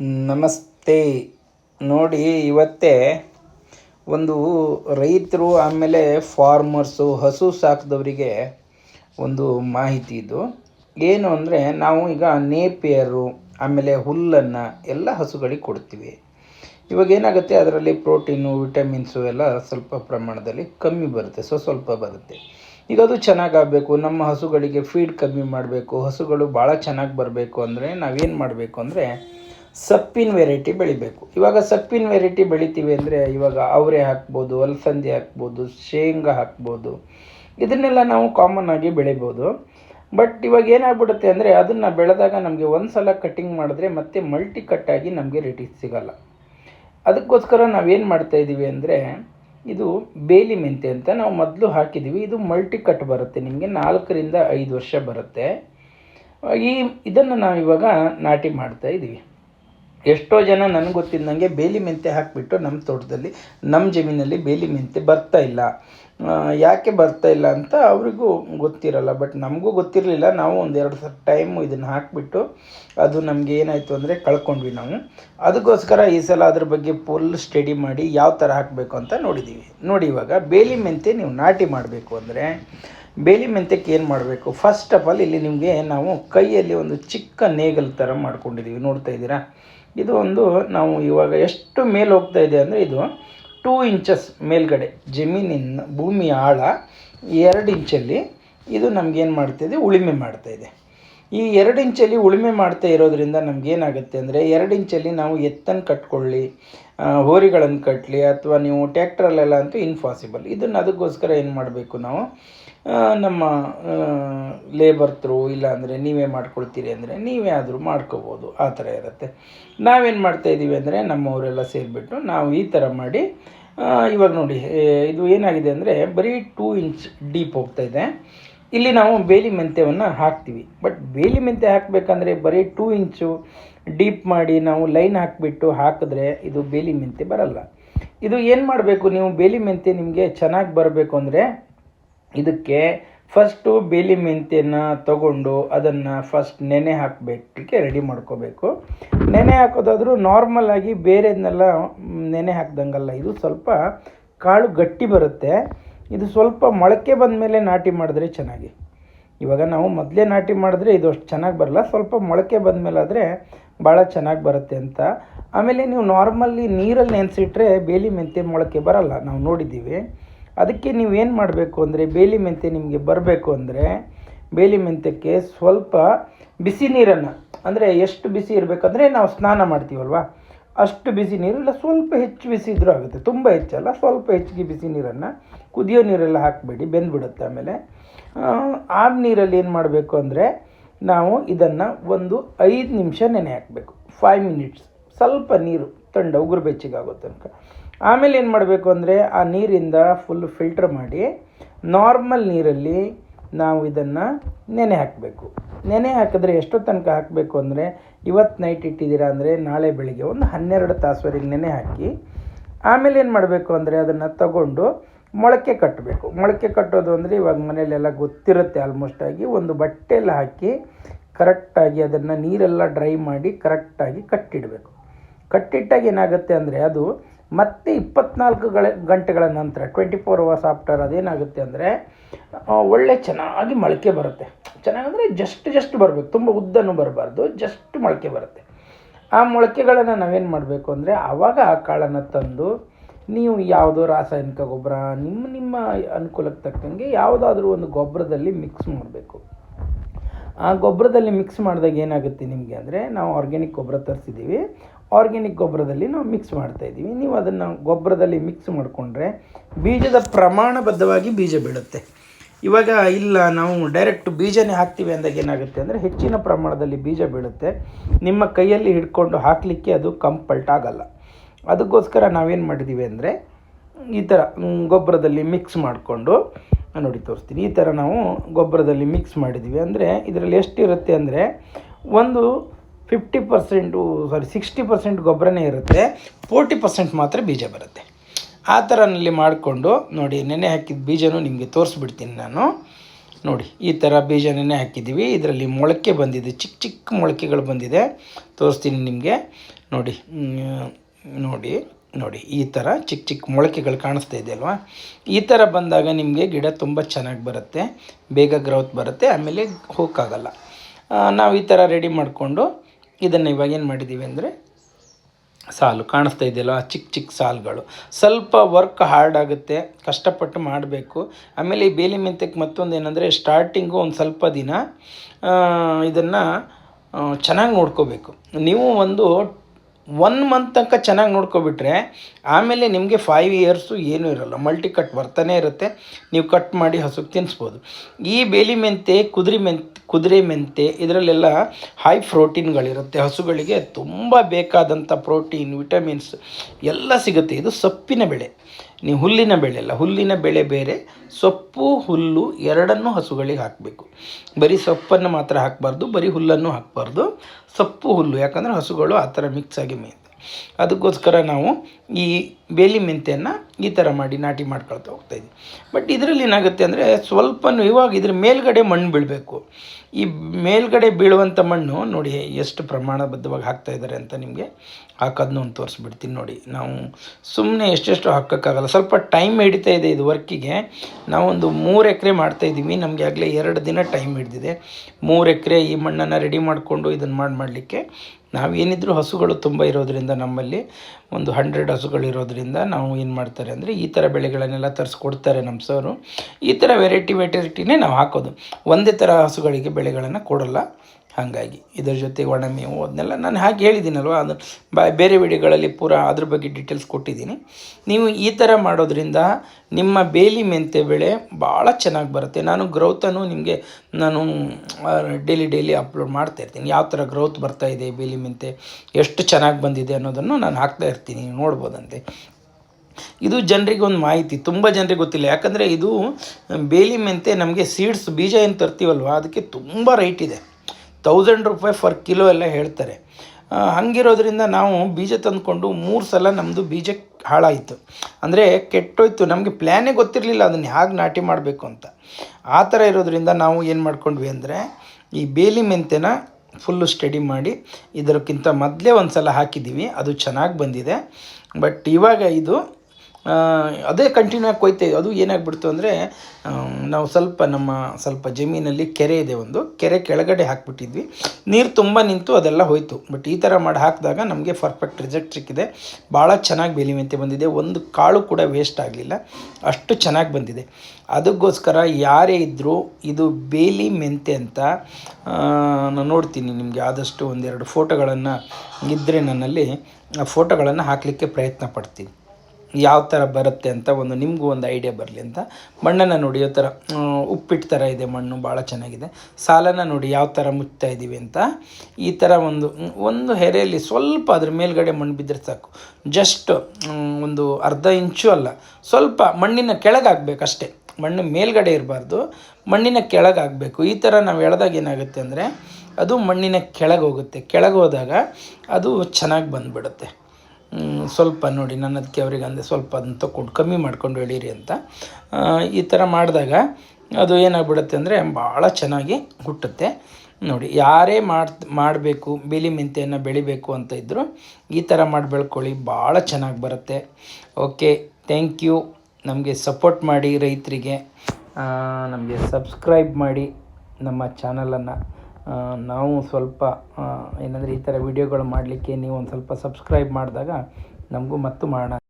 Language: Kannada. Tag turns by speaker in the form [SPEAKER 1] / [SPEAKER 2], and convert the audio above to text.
[SPEAKER 1] ನಮಸ್ತೆ. ನೋಡಿ, ಇವತ್ತೇ ಒಂದು ರೈತರು, ಆಮೇಲೆ ಫಾರ್ಮರ್ಸು ಹಸು ಸಾಕಿದವರಿಗೆ ಒಂದು ಮಾಹಿತಿ ಇದು. ಏನು ಅಂದರೆ, ನಾವು ಈಗ ನೇಪಿಯರು, ಆಮೇಲೆ ಹುಲ್ಲನ್ನು ಎಲ್ಲ ಹಸುಗಳಿಗೆ ಕೊಡ್ತೀವಿ. ಇವಾಗ ಏನಾಗುತ್ತೆ, ಅದರಲ್ಲಿ ಪ್ರೋಟೀನು ವಿಟಮಿನ್ಸು ಎಲ್ಲ ಸ್ವಲ್ಪ ಪ್ರಮಾಣದಲ್ಲಿ ಕಮ್ಮಿ ಬರುತ್ತೆ, ಸೊ ಸ್ವಲ್ಪ ಬರುತ್ತೆ. ಈಗ ಅದು ಚೆನ್ನಾಗಾಗಬೇಕು, ನಮ್ಮ ಹಸುಗಳಿಗೆ ಫೀಡ್ ಕಮ್ಮಿ ಮಾಡಬೇಕು, ಹಸುಗಳು ಭಾಳ ಚೆನ್ನಾಗಿ ಬರಬೇಕು ಅಂದರೆ ನಾವೇನು ಮಾಡಬೇಕು ಅಂದರೆ ಸಪ್ಪಿನ ವೆರೈಟಿ ಬೆಳಿಬೇಕು. ಇವಾಗ ಸಪ್ಪಿನ ವೆರೈಟಿ ಬೆಳಿತೀವಿ ಅಂದರೆ ಇವಾಗ ಅವರೆ ಹಾಕ್ಬೋದು, ಅಲಸಂದಿ ಹಾಕ್ಬೋದು, ಶೇಂಗಾ ಹಾಕ್ಬೋದು. ಇದನ್ನೆಲ್ಲ ನಾವು ಕಾಮನ್ ಆಗಿ ಬೆಳಿಬೋದು. ಬಟ್ ಇವಾಗ ಏನಾಗ್ಬಿಡುತ್ತೆ ಅಂದರೆ ಅದನ್ನು ಬೆಳೆದಾಗ ನಮಗೆ ಒಂದು ಸಲ ಕಟ್ಟಿಂಗ್ ಮಾಡಿದ್ರೆ ಮತ್ತೆ ಮಲ್ಟಿ ಕಟ್ಟಾಗಿ ನಮಗೆ ರೇಟಿಗೆ ಸಿಗಲ್ಲ. ಅದಕ್ಕೋಸ್ಕರ ನಾವೇನು ಮಾಡ್ತಾ ಇದ್ದೀವಿ ಅಂದರೆ ಇದು ಬೇಲಿ ಮೆಂತೆ ಅಂತ ನಾವು ಮೊದಲು ಹಾಕಿದ್ದೀವಿ ಇದು ಮಲ್ಟಿ ಕಟ್ ಬರುತ್ತೆ. ನಿಮಗೆ ನಾಲ್ಕರಿಂದ ಐದು ವರ್ಷ ಬರುತ್ತೆ. ಈ ಇದನ್ನು ನಾವು ಇವಾಗ ನಾಟಿ ಮಾಡ್ತಾ ಇದ್ದೀವಿ ಎಷ್ಟೋ ಜನ ನನಗೆ ಗೊತ್ತಿದ್ದಂಗೆ ಬೇಲಿ ಮೆಂತೆ ಹಾಕಿಬಿಟ್ಟು ನಮ್ಮ ತೋಟದಲ್ಲಿ ನಮ್ಮ ಜಮೀನಲ್ಲಿ ಬೇಲಿ ಮೆಂತೆ ಬರ್ತಾ ಇಲ್ಲ. ಯಾಕೆ ಬರ್ತಾ ಇಲ್ಲ ಅಂತ ಅವರಿಗೂ ಗೊತ್ತಿರಲ್ಲ ಬಟ್ ನಮಗೂ ಗೊತ್ತಿರಲಿಲ್ಲ. ನಾವು ಒಂದೆರಡು ಸಲ ಟೈಮು ಇದನ್ನು ಹಾಕಿಬಿಟ್ಟು ಅದು ನಮಗೆ ಏನಾಯಿತು ಅಂದರೆ ಕಳ್ಕೊಂಡ್ವಿ ನಾವು. ಅದಕ್ಕೋಸ್ಕರ ಈ ಸಲ ಅದ್ರ ಬಗ್ಗೆ ಫುಲ್ ಸ್ಟಡಿ ಮಾಡಿ ಯಾವ ಥರ ಹಾಕಬೇಕು ಅಂತ ನೋಡಿದ್ದೀವಿ ನೋಡಿ ಇವಾಗ, ಬೇಲಿ ಮೆಂತೆ ನೀವು ನಾಟಿ ಮಾಡಬೇಕು ಅಂದರೆ ಬೇಲಿ ಮೆಂತ್ಯಕ್ಕೆ ಏನು ಮಾಡಬೇಕು? ಫಸ್ಟ್ ಆಫ್ ಆಲ್ ಇಲ್ಲಿ ನಿಮಗೆ ನಾವು ಕೈಯಲ್ಲಿ ಒಂದು ಚಿಕ್ಕ ನೇಗಲ್ ಥರ ಮಾಡ್ಕೊಂಡಿದ್ದೀವಿ ನೋಡ್ತಾ ಇದ್ದೀರಾ? ಇದು ಒಂದು ನಾವು ಇವಾಗ ಎಷ್ಟು ಮೇಲೆ ಹೋಗ್ತಾ ಇದೆ ಅಂದರೆ ಇದು ಟೂ ಇಂಚಸ್ ಮೇಲ್ಗಡೆ, ಜಮೀನಿನ ಭೂಮಿಯ ಆಳ ಎರಡು ಇಂಚಲ್ಲಿ. ಇದು ನಮಗೇನು ಮಾಡ್ತಾಯಿದೆ ಉಳುಮೆ ಮಾಡ್ತಾಯಿದೆ ಈ ಎರಡು ಇಂಚಲ್ಲಿ ಉಳುಮೆ ಮಾಡ್ತಾ ಇರೋದ್ರಿಂದ ನಮಗೇನಾಗುತ್ತೆ ಅಂದರೆ ಎರಡು ಇಂಚಲ್ಲಿ ನಾವು ಎತ್ತನ್ನು ಕಟ್ಕೊಳ್ಳಿ ಹೋರಿಗಳನ್ನು ಕಟ್ಟಲಿ ಅಥವಾ ನೀವು ಟ್ಯಾಕ್ಟ್ರಲ್ಲೆಲ್ಲ ಅಂತೂ ಇನ್ಪಾಸಿಬಲ್ ಇದನ್ನು ಅದಕ್ಕೋಸ್ಕರ ಏನು ಮಾಡಬೇಕು ನಾವು? ನಮ್ಮ ಲೇಬರ್ ತ್ರೂ ಇಲ್ಲಾಂದರೆ ನೀವೇ ಮಾಡ್ಕೊಳ್ತೀರಿ ಅಂದರೆ ನೀವೇ ಆದರೂ ಮಾಡ್ಕೋಬೋದು. ಆ ಥರ ಇರುತ್ತೆ. ನಾವೇನು ಮಾಡ್ತಾಯಿದ್ದೀವಿ ಅಂದರೆ ನಮ್ಮವರೆಲ್ಲ ಸೇರಿಬಿಟ್ಟು ನಾವು ಈ ಥರ ಮಾಡಿ ಇವಾಗ ನೋಡಿ ಇದು ಏನಾಗಿದೆ ಅಂದರೆ ಬರೀ ಟೂ ಇಂಚ್ ಡೀಪ್ ಹೋಗ್ತಾ ಇದೆ. ಇಲ್ಲಿ ನಾವು ಬೇಲಿ ಮೆಂತ್ಯವನ್ನು ಹಾಕ್ತೀವಿ. ಬಟ್ ಬೇಲಿ ಮೆಂತ್ಯ ಹಾಕಬೇಕಂದ್ರೆ ಬರೀ ಟೂ ಇಂಚು ಡೀಪ್ ಮಾಡಿ ನಾವು ಲೈನ್ ಹಾಕಿಬಿಟ್ಟು ಹಾಕಿದ್ರೆ ಇದು ಬೇಲಿ ಮೆಂತ್ಯ ಬರಲ್ಲ. ಇದು ಏನು ಮಾಡಬೇಕು ನೀವು? ಬೇಲಿ ಮೆಂತ್ಯ ನಿಮಗೆ ಚೆನ್ನಾಗಿ ಬರಬೇಕು ಅಂದರೆ ಇದಕ್ಕೆ ಫಸ್ಟು ಬೇಲಿ ಮೆಂತ್ಯನ ತಗೊಂಡು ಅದನ್ನು ಫಸ್ಟ್ ನೆನೆ ಹಾಕಬೇಕಕ್ಕೆ ರೆಡಿ ಮಾಡ್ಕೋಬೇಕು. ನೆನೆ ಹಾಕೋದಾದರೂ ನಾರ್ಮಲ್ ಆಗಿ ಬೇರೆದನ್ನೆಲ್ಲ ನೆನೆ ಹಾಕ್ದಂಗಲ್ಲ, ಇದು ಸ್ವಲ್ಪ ಕಾಳು ಗಟ್ಟಿ ಬರುತ್ತೆ. ಇದು ಸ್ವಲ್ಪ ಮೊಳಕೆ ಬಂದ ಮೇಲೆ ನಾಟಿ ಮಾಡಿದ್ರೆ ಚೆನ್ನಾಗಿ. ಇವಾಗ ನಾವು ಮೊದಲೇ ನಾಟಿ ಮಾಡಿದ್ರೆ ಇದು ಅಷ್ಟು ಚೆನ್ನಾಗಿ ಬರಲ್ಲ, ಸ್ವಲ್ಪ ಮೊಳಕೆ ಬಂದ ಮೇಲೆ ಆದರೆ ಭಾಳ ಚೆನ್ನಾಗಿ ಬರುತ್ತೆ ಅಂತ. ಆಮೇಲೆ ನೀವು ನಾರ್ಮಲ್ಲಿ ನೀರಲ್ಲಿ ನೆನೆಸಿಟ್ರೆ ಬೇಲಿ ಮೆಂತ್ಯ ಮೊಳಕೆ ಬರಲ್ಲ, ನಾವು ನೋಡಿದ್ದೀವಿ. ಅದಕ್ಕೆ ನೀವೇನು ಮಾಡಬೇಕು ಅಂದರೆ ಬೇಲಿ ಮೆಂತ್ಯ ನಿಮಗೆ ಬರಬೇಕು ಅಂದರೆ ಬೇಲಿ ಮೆಂತ್ಯಕ್ಕೆ ಸ್ವಲ್ಪ ಬಿಸಿ ನೀರನ್ನು, ಅಂದರೆ ಎಷ್ಟು ಬಿಸಿ ಇರಬೇಕಂದ್ರೆ ನಾವು ಸ್ನಾನ ಮಾಡ್ತೀವಲ್ವ? ಅಷ್ಟು ಬಿಸಿ ನೀರು ಇಲ್ಲ, ಸ್ವಲ್ಪ ಹೆಚ್ಚು ಬಿಸಿ ಇದ್ರೂ ಆಗುತ್ತೆ. ತುಂಬ ಹೆಚ್ಚಲ್ಲ, ಸ್ವಲ್ಪ ಹೆಚ್ಚಿಗೆ ಬಿಸಿ ನೀರನ್ನು ಕುದಿಯೋ ನೀರೆಲ್ಲ ಹಾಕಬೇಡಿ, ಬೆಂದ್ಬಿಡುತ್ತೆ ಆಮೇಲೆ. ಆ ನೀರಲ್ಲಿ ಏನು ಮಾಡಬೇಕು ಅಂದರೆ ನಾವು ಇದನ್ನು ಒಂದು ಐದು ನಿಮಿಷ ನೆನೆ ಹಾಕಬೇಕು. ಫೈವ್ ಮಿನಿಟ್ಸ್ ಸ್ವಲ್ಪ ನೀರು, ತಂಡ ಉಗುರು ಬೆಚ್ಚಗಾಗೋ ತನಕ. ಆಮೇಲೆ ಏನು ಮಾಡಬೇಕು ಅಂದರೆ ಆ ನೀರಿಂದ ಫುಲ್ ಫಿಲ್ಟರ್ ಮಾಡಿ ನಾರ್ಮಲ್ ನೀರಲ್ಲಿ ನಾವು ಇದನ್ನು ನೆನೆ ಹಾಕಬೇಕು. ನೆನೆ ಹಾಕಿದ್ರೆ ಎಷ್ಟು ತನಕ ಹಾಕಬೇಕು ಅಂದರೆ ಇವತ್ತು ನೈಟ್ ಇಟ್ಟಿದ್ದೀರಾ ಅಂದರೆ ನಾಳೆ ಬೆಳಿಗ್ಗೆ ಒಂದು ಹನ್ನೆರಡು ತಾಸುವರೆಗೆ ನೆನೆ ಹಾಕಿ ಆಮೇಲೆ ಏನು ಮಾಡಬೇಕು ಅಂದರೆ ಅದನ್ನು ತಗೊಂಡು ಮೊಳಕೆ ಕಟ್ಟಬೇಕು. ಮೊಳಕೆ ಕಟ್ಟೋದು ಅಂದರೆ ಇವಾಗ ಮನೆಯಲ್ಲೆಲ್ಲ ಗೊತ್ತಿರುತ್ತೆ ಆಲ್ಮೋಸ್ಟ್ ಆಗಿ ಒಂದು ಬಟ್ಟೆಲ್ಲ ಹಾಕಿ ಕರೆಕ್ಟಾಗಿ ಅದನ್ನು ನೀರೆಲ್ಲ ಡ್ರೈ ಮಾಡಿ ಕರೆಕ್ಟಾಗಿ ಕಟ್ಟಿಡಬೇಕು. ಕಟ್ಟಿಟ್ಟಾಗ ಏನಾಗುತ್ತೆ ಅಂದರೆ ಅದು ಮತ್ತೆ ಇಪ್ಪತ್ನಾಲ್ಕು ಗಳ, ಗಂಟೆಗಳ ನಂತರ ಟ್ವೆಂಟಿ ಫೋರ್ ಅವರ್ಸ್ ಆಫ್ಟರ್ ಅದೇನಾಗುತ್ತೆ ಅಂದರೆ ಒಳ್ಳೆ ಚೆನ್ನಾಗಿ ಮೊಳಕೆ ಬರುತ್ತೆ. ಚೆನ್ನಾಗಂದರೆ ಜಸ್ಟ್ ಜಸ್ಟ್ ಬರಬೇಕು. ತುಂಬ ಉದ್ದನೂ ಬರಬಾರ್ದು. ಜಸ್ಟ್ ಮೊಳಕೆ ಬರುತ್ತೆ. ಆ ಮೊಳಕೆಗಳನ್ನು ನಾವೇನು ಮಾಡಬೇಕು ಅಂದರೆ ಆವಾಗ ಆ ಕಾಳನ್ನು ತಂದು ನೀವು ಯಾವುದೋ ರಾಸಾಯನಿಕ ಗೊಬ್ಬರ, ನಿಮ್ಮ ನಿಮ್ಮ ಅನುಕೂಲಕ್ಕೆ ತಕ್ಕಂಗೆ ಯಾವುದಾದ್ರೂ ಒಂದು ಗೊಬ್ಬರದಲ್ಲಿ ಮಿಕ್ಸ್ ಮಾಡಬೇಕು. ಆ ಗೊಬ್ಬರದಲ್ಲಿ ಮಿಕ್ಸ್ ಮಾಡಿದಾಗ ಏನಾಗುತ್ತೆ ನಿಮಗೆ ಅಂದರೆ, ನಾವು ಆರ್ಗ್ಯಾನಿಕ್ ಗೊಬ್ಬರ ತರಿಸಿದ್ದೀವಿ. ಆರ್ಗ್ಯಾನಿಕ್ ಗೊಬ್ಬರದಲ್ಲಿ ನಾವು ಮಿಕ್ಸ್ ಮಾಡ್ತಾ ಇದ್ದೀವಿ. ನೀವು ಅದನ್ನು ಗೊಬ್ಬರದಲ್ಲಿ ಮಿಕ್ಸ್ ಮಾಡಿಕೊಂಡ್ರೆ ಬೀಜದ ಪ್ರಮಾಣಬದ್ಧವಾಗಿ ಬೀಜ ಬೀಳುತ್ತೆ. ಇವಾಗ ಇಲ್ಲ, ನಾವು ಡೈರೆಕ್ಟ್ ಬೀಜನೇ ಹಾಕ್ತೀವಿ ಅಂದಾಗ ಏನಾಗುತ್ತೆ ಅಂದರೆ ಹೆಚ್ಚಿನ ಪ್ರಮಾಣದಲ್ಲಿ ಬೀಜ ಬೀಳುತ್ತೆ. ನಿಮ್ಮ ಕೈಯಲ್ಲಿ ಹಿಡ್ಕೊಂಡು ಹಾಕಲಿಕ್ಕೆ ಅದು ಕಂಪಲ್ಟ್ ಆಗಲ್ಲ. ಅದಕ್ಕೋಸ್ಕರ ನಾವೇನು ಮಾಡಿದ್ದೀವಿ ಅಂದರೆ ಈ ಥರ ಗೊಬ್ಬರದಲ್ಲಿ ಮಿಕ್ಸ್ ಮಾಡಿಕೊಂಡು ನೋಡಿ ತೋರಿಸ್ತೀನಿ. ಈ ಥರ ನಾವು ಗೊಬ್ಬರದಲ್ಲಿ ಮಿಕ್ಸ್ ಮಾಡಿದ್ದೀವಿ ಅಂದರೆ ಇದರಲ್ಲಿ ಎಷ್ಟಿರುತ್ತೆ ಅಂದರೆ ಒಂದು fifty percent sorry sixty percent ಗೊಬ್ಬರನೇ ಇರುತ್ತೆ ಫೋರ್ಟಿ ಪರ್ಸೆಂಟ್ ಮಾತ್ರ ಬೀಜ ಬರುತ್ತೆ. ಆ ಥರನಲ್ಲಿ ಮಾಡಿಕೊಂಡು ನೋಡಿ, ನೆನೆ ಹಾಕಿದ ಬೀಜನೂ ನಿಮಗೆ ತೋರಿಸ್ಬಿಡ್ತೀನಿ ನಾನು. ನೋಡಿ, ಈ ಥರ ಬೀಜ ನೆನೆ ಹಾಕಿದ್ದೀವಿ. ಇದರಲ್ಲಿ ಮೊಳಕೆ ಬಂದಿದೆ, ಚಿಕ್ಕ ಚಿಕ್ಕ ಮೊಳಕೆಗಳು ಬಂದಿದೆ. ತೋರಿಸ್ತೀನಿ ನಿಮಗೆ. ನೋಡಿ ನೋಡಿ ನೋಡಿ, ಈ ಥರ ಚಿಕ್ಕ ಚಿಕ್ಕ ಮೊಳಕೆಗಳು ಕಾಣಿಸ್ತಾ ಇದೆ ಅಲ್ವಾ? ಈ ಥರ ಬಂದಾಗ ನಿಮಗೆ ಗಿಡ ತುಂಬ ಚೆನ್ನಾಗಿ ಬರುತ್ತೆ, ಬೇಗ ಗ್ರೋತ್ ಬರುತ್ತೆ, ಆಮೇಲೆ ಹೋಗಕ್ಕಾಗಲ್ಲ. ನಾವು ಈ ಥರ ರೆಡಿ ಮಾಡಿಕೊಂಡು ಇದನ್ನು ಇವಾಗ ಏನು ಮಾಡಿದ್ದೀವಿ ಅಂದರೆ ಸಾಲು ಕಾಣಿಸ್ತಾ ಇದೆಯಲ್ಲ ಆ ಚಿಕ್ಕ ಚಿಕ್ಕ ಸಾಲುಗಳು. ಸ್ವಲ್ಪ ವರ್ಕ್ ಹಾರ್ಡ್ ಆಗುತ್ತೆ, ಕಷ್ಟಪಟ್ಟು ಮಾಡಬೇಕು. ಆಮೇಲೆ ಈ ಬೇಲಿ ಮೆಂತ್ಯಕ್ಕೆ ಮತ್ತೊಂದು ಏನಂದರೆ ಸ್ಟಾರ್ಟಿಂಗು ಒಂದು ಸ್ವಲ್ಪ ದಿನ ಇದನ್ನು ಚೆನ್ನಾಗಿ ನೋಡ್ಕೋಬೇಕು. ನೀವು ಒಂದು ಒನ್ ಮಂತ್ ತನಕ ಚೆನ್ನಾಗಿ ನೋಡ್ಕೊಬಿಟ್ರೆ, ಆಮೇಲೆ ನಿಮಗೆ ಫೈವ್ ಇಯರ್ಸು ಏನೂ ಇರೋಲ್ಲ. ಮಲ್ಟಿ ಕಟ್ ಬರ್ತಾನೆ ಇರುತ್ತೆ. ನೀವು ಕಟ್ ಮಾಡಿ ಹಸುಗೆ ತಿನ್ನಿಸ್ಬೋದು ಈ ಬೇಲಿ ಮೆಂತೆ, ಕುದುರೆ ಮೆಂತ್, ಕುದುರೆ ಮೆಂತೆ, ಇದರಲ್ಲೆಲ್ಲ ಹೈ ಪ್ರೋಟೀನ್ಗಳಿರುತ್ತೆ ಹಸುಗಳಿಗೆ ತುಂಬ ಬೇಕಾದಂಥ ಪ್ರೋಟೀನ್ ವಿಟಮಿನ್ಸ್ ಎಲ್ಲ ಸಿಗುತ್ತೆ. ಇದು ಸೊಪ್ಪಿನ ಬೆಳೆ. ನೀವು ಹುಲ್ಲಿನ ಬೆಳೆ ಅಲ್ಲ, ಹುಲ್ಲಿನ ಬೆಳೆ ಬೇರೆ, ಸೊಪ್ಪು, ಹುಲ್ಲು ಎರಡನ್ನೂ ಹಸುಗಳಿಗೆ ಹಾಕಬೇಕು. ಬರೀ ಸೊಪ್ಪನ್ನು ಮಾತ್ರ ಹಾಕಬಾರ್ದು, ಬರೀ ಹುಲ್ಲನ್ನು ಹಾಕಬಾರ್ದು. ಸೊಪ್ಪು, ಹುಲ್ಲು, ಯಾಕಂದರೆ ಹಸುಗಳು ಆ ಥರ ಮಿಕ್ಸ್ ಆಗಿ ಮೇಯುತ್ತೆ. ಅದಕ್ಕೋಸ್ಕರ ನಾವು ಈ ಬೇಲಿ ಮೆಂತೆಯನ್ನು ಈ ಥರ ಮಾಡಿ ನಾಟಿ ಮಾಡ್ಕೊಳ್ತಾ ಹೋಗ್ತಾ ಇದ್ವಿ. ಬಟ್ ಇದರಲ್ಲಿ ಏನಾಗುತ್ತೆ ಅಂದರೆ ಸ್ವಲ್ಪ ಇವಾಗ ಇದ್ರ ಮೇಲ್ಗಡೆ ಮಣ್ಣು ಬೀಳಬೇಕು. ಈ ಮೇಲ್ಗಡೆ ಬೀಳುವಂಥ ಮಣ್ಣು ನೋಡಿ ಎಷ್ಟು ಪ್ರಮಾಣಬದ್ಧವಾಗಿ ಹಾಕ್ತಾ ಇದ್ದಾರೆ ಅಂತ ನಿಮಗೆ ಹಾಕೋದನ್ನ ಒಂದು ತೋರಿಸ್ಬಿಡ್ತೀನಿ ನೋಡಿ. ನಾವು ಸುಮ್ಮನೆ ಎಷ್ಟೆಷ್ಟು ಹಾಕೋಕ್ಕಾಗಲ್ಲ. ಸ್ವಲ್ಪ ಟೈಮ್ ಹಿಡಿತಾ ಇದೆ ಇದು ವರ್ಕಿಗೆ ನಾವೊಂದು ಮೂರು ಎಕರೆ ಮಾಡ್ತಾಯಿದ್ದೀವಿ ನಮಗೆ ಆಗಲೇ ಎರಡು ದಿನ ಟೈಮ್ ಹಿಡಿದಿದೆ. ಮೂರು ಎಕರೆ ಈ ಮಣ್ಣನ್ನು ರೆಡಿ ಮಾಡಿಕೊಂಡು ಇದನ್ನು ಮಾಡಿ ಮಾಡಲಿಕ್ಕೆ. ನಾವೇನಿದ್ರು ಹಸುಗಳು ತುಂಬ ಇರೋದರಿಂದ ನಮ್ಮಲ್ಲಿ ಒಂದು ಹಂಡ್ರೆಡ್ ಹಸುಗಳು ಇರೋದ್ರಿಂದ ನಾವು ಏನು ಮಾಡ್ತಾರೆ ಅಂದರೆ ಈ ಥರ ಬೆಳೆಗಳನ್ನೆಲ್ಲ ತರಿಸ್ಕೊಡ್ತಾರೆ ನಮ್ಮ ಸರು. ಈ ಥರ ವೆರೈಟಿ ವೆರೈಟಿನೇ ನಾವು ಹಾಕೋದು. ಒಂದೇ ಥರ ಹಸುಗಳಿಗೆ ಬೆಳೆಗಳನ್ನು ಕೊಡಲ್ಲ. ಹಾಗಾಗಿ ಇದರ ಜೊತೆ ಒಣಮೇವು ಅದನ್ನೆಲ್ಲ ನಾನು ಹಾಗೆ ಹೇಳಿದ್ದೀನಲ್ವ ಅದು ಬಾ, ಬೇರೆ ವಿಡಿಯೋಗಳಲ್ಲಿ ಪೂರ ಅದ್ರ ಬಗ್ಗೆ ಡೀಟೇಲ್ಸ್ ಕೊಟ್ಟಿದ್ದೀನಿ. ನೀವು ಈ ಥರ ಮಾಡೋದ್ರಿಂದ ನಿಮ್ಮ ಬೇಲಿ ಮೆಂತೆ ಬೆಳೆ ಭಾಳ ಚೆನ್ನಾಗಿ ಬರುತ್ತೆ. ನಾನು ಗ್ರೌತನ್ನು ನಿಮಗೆ ನಾನು ಡೈಲಿ ಡೈಲಿ ಅಪ್ಲೋಡ್ ಮಾಡ್ತಾ ಇರ್ತೀನಿ. ಯಾವ ಥರ ಗ್ರೋತ್ ಬರ್ತಾ ಇದೆ, ಬೇಲಿ ಮೆಂತೆ ಎಷ್ಟು ಚೆನ್ನಾಗಿ ಬಂದಿದೆ ಅನ್ನೋದನ್ನು ನಾನು ಹಾಕ್ತಾ ಇರ್ತೀನಿ ನೋಡ್ಬೋದಂತೆ. ಇದು ಜನರಿಗೆ ಒಂದು ಮಾಹಿತಿ, ತುಂಬ ಜನರಿಗೆ ಗೊತ್ತಿಲ್ಲ. ಯಾಕಂದರೆ ಇದು, ಬೇಲಿ ಮೆಂತೆ ನಮಗೆ ಸೀಡ್ಸ್ ಬೀಜ ಏನು ತರ್ತೀವಲ್ವ, ಅದಕ್ಕೆ ತುಂಬ ರೈಟ್ ಇದೆ. ತೌಸಂಡ್ ರೂಪಾಯಿ ಫರ್ ಕಿಲೋ ಎಲ್ಲ ಹೇಳ್ತಾರೆ. ಹಂಗಿರೋದ್ರಿಂದ ನಾವು ಬೀಜ ತಂದುಕೊಂಡು ಮೂರು ಸಲ ನಮ್ಮದು ಬೀಜ ಹಾಳಾಯಿತು. ಅಂದರೆ ಕೆಟ್ಟೋಯ್ತು. ನಮಗೆ ಪ್ಲ್ಯಾನೇ ಗೊತ್ತಿರಲಿಲ್ಲ ಅದನ್ನು ಹೇಗೆ ನಾಟಿ ಮಾಡಬೇಕು ಅಂತ. ಆ ಥರ ಇರೋದ್ರಿಂದ ನಾವು ಏನು ಮಾಡ್ಕೊಂಡ್ವಿ ಅಂದರೆ ಈ ಬೇಲಿ ಮೆಂತೆನ ಫುಲ್ಲು ಸ್ಟಡಿ ಮಾಡಿ ಇದಕ್ಕಿಂತ ಮೊದಲೇ ಒಂದು ಸಲ ಹಾಕಿದ್ದೀವಿ. ಅದು ಚೆನ್ನಾಗಿ ಬಂದಿದೆ. ಬಟ್ ಇವಾಗ ಇದು ಅದೇ ಕಂಟಿನ್ಯೂ ಆಗಿ ಕೊಯ್ತಾ ಅದು ಏನಾಗ್ಬಿಡ್ತು ಅಂದರೆ ನಾವು ಸ್ವಲ್ಪ ನಮ್ಮ ಸ್ವಲ್ಪ ಜಮೀನಲ್ಲಿ ಕೆರೆ ಇದೆ ಒಂದು. ಕೆರೆ ಕೆಳಗಡೆ ಹಾಕ್ಬಿಟ್ಟಿದ್ವಿ. ನೀರು ತುಂಬ ನಿಂತು ಅದೆಲ್ಲ ಹೋಯಿತು. ಬಟ್ ಈ ಥರ ಮಾಡಿ ಹಾಕಿದಾಗ ನಮಗೆ ಪರ್ಫೆಕ್ಟ್ ರಿಸಲ್ಟ್ ಸಿಕ್ಕಿದೆ. ಭಾಳ ಚೆನ್ನಾಗಿ ಬೇಲಿ ಮೆಂತೆ ಬಂದಿದೆ. ಒಂದು ಕಾಳು ಕೂಡ ವೇಸ್ಟ್ ಆಗಲಿಲ್ಲ. ಅಷ್ಟು ಚೆನ್ನಾಗಿ ಬಂದಿದೆ. ಅದಕ್ಕೋಸ್ಕರ ಯಾರೇ ಇದ್ದರೂ ಇದು ಬೇಲಿ ಮೆಂತೆ ಅಂತ ನಾನು ನೋಡ್ತೀನಿ ನಿಮಗೆ ಆದಷ್ಟು ಒಂದೆರಡು ಫೋಟೋಗಳನ್ನು ಇದ್ದರೆ ನನ್ನಲ್ಲಿ ಆ ಫೋಟೋಗಳನ್ನು ಹಾಕಲಿಕ್ಕೆ ಪ್ರಯತ್ನ ಪಡ್ತೀನಿ. ಯಾವ ಥರ ಬರುತ್ತೆ ಅಂತ ಒಂದು ನಿಮಗೂ ಒಂದು ಐಡಿಯಾ ಬರಲಿ ಅಂತ. ಮಣ್ಣನ್ನು ನೋಡಿ, ಯಾವ ಥರ ಉಪ್ಪಿಟ್ಟು ಥರ ಇದೆ ಮಣ್ಣು ಭಾಳ ಚೆನ್ನಾಗಿದೆ. ಸಾಲನ್ನು ನೋಡಿ, ಯಾವ ಥರ ಮುಚ್ತಾ ಇದ್ದೀವಿ ಅಂತ. ಈ ಥರ ಒಂದು ಒಂದು ಹೆರೆಯಲ್ಲಿ ಸ್ವಲ್ಪ ಅದ್ರ ಮೇಲ್ಗಡೆ ಮಣ್ಣು ಬಿದ್ದರೆ ಸಾಕು. ಜಸ್ಟ್ ಒಂದು ಅರ್ಧ ಇಂಚು ಅಲ್ಲ, ಸ್ವಲ್ಪ ಮಣ್ಣಿನ ಕೆಳಗೆ ಆಗಬೇಕಷ್ಟೇ ಮಣ್ಣು ಮೇಲ್ಗಡೆ ಇರಬಾರ್ದು, ಮಣ್ಣಿನ ಕೆಳಗೆ ಆಗಬೇಕು ಈ ಥರ ನಾವು ಎಳೆದಾಗ ಏನಾಗುತ್ತೆ ಅಂದರೆ, ಅದು ಮಣ್ಣಿನ ಕೆಳಗೆ ಹೋಗುತ್ತೆ. ಕೆಳಗೆ ಹೋದಾಗ ಅದು ಚೆನ್ನಾಗಿ ಬಂದುಬಿಡುತ್ತೆ. ಸ್ವಲ್ಪ ನೋಡಿ ನನ್ನ ಅದಕ್ಕೆ ಅವ್ರಿಗೆ ಅಂದೆ ಸ್ವಲ್ಪ ಅದನ್ನ ತಗೊಂಡು ಕಮ್ಮಿ ಮಾಡ್ಕೊಂಡು ಹೇಳಿರಿ ಅಂತ. ಈ ಥರ ಮಾಡಿದಾಗ ಅದು ಏನಾಗ್ಬಿಡುತ್ತೆ ಅಂದರೆ ಭಾಳ ಚೆನ್ನಾಗಿ ಹುಟ್ಟುತ್ತೆ. ನೋಡಿ, ಯಾರೇ ಮಾಡ್, ಮಾಡಬೇಕು, ಬಿಳಿ ಮೆಂತೆಯನ್ನು ಬೆಳಿಬೇಕು ಅಂತ ಇದ್ದರೂ ಈ ಥರ ಮಾಡಿ ಬೆಳ್ಕೊಳ್ಳಿ, ಭಾಳ ಚೆನ್ನಾಗಿ ಬರುತ್ತೆ. ಓಕೆ ಥ್ಯಾಂಕ್ ಯು ನಮಗೆ ಸಪೋರ್ಟ್ ಮಾಡಿ ರೈತರಿಗೆ. ನಮಗೆ ಸಬ್ಸ್ಕ್ರೈಬ್ ಮಾಡಿ ನಮ್ಮ ಚಾನಲನ್ನು ನಾವು ಸ್ವಲ್ಪ ಏನಂದರೆ ಈ ಥರ ವಿಡಿಯೋಗಳು ಮಾಡಲಿಕ್ಕೆ ನೀವು ಒಂದು ಸ್ವಲ್ಪ ಸಬ್ಸ್ಕ್ರೈಬ್ ಮಾಡಿದಾಗ ನಮಗೂ ಮತ್ತು ಮಾಡೋಣ.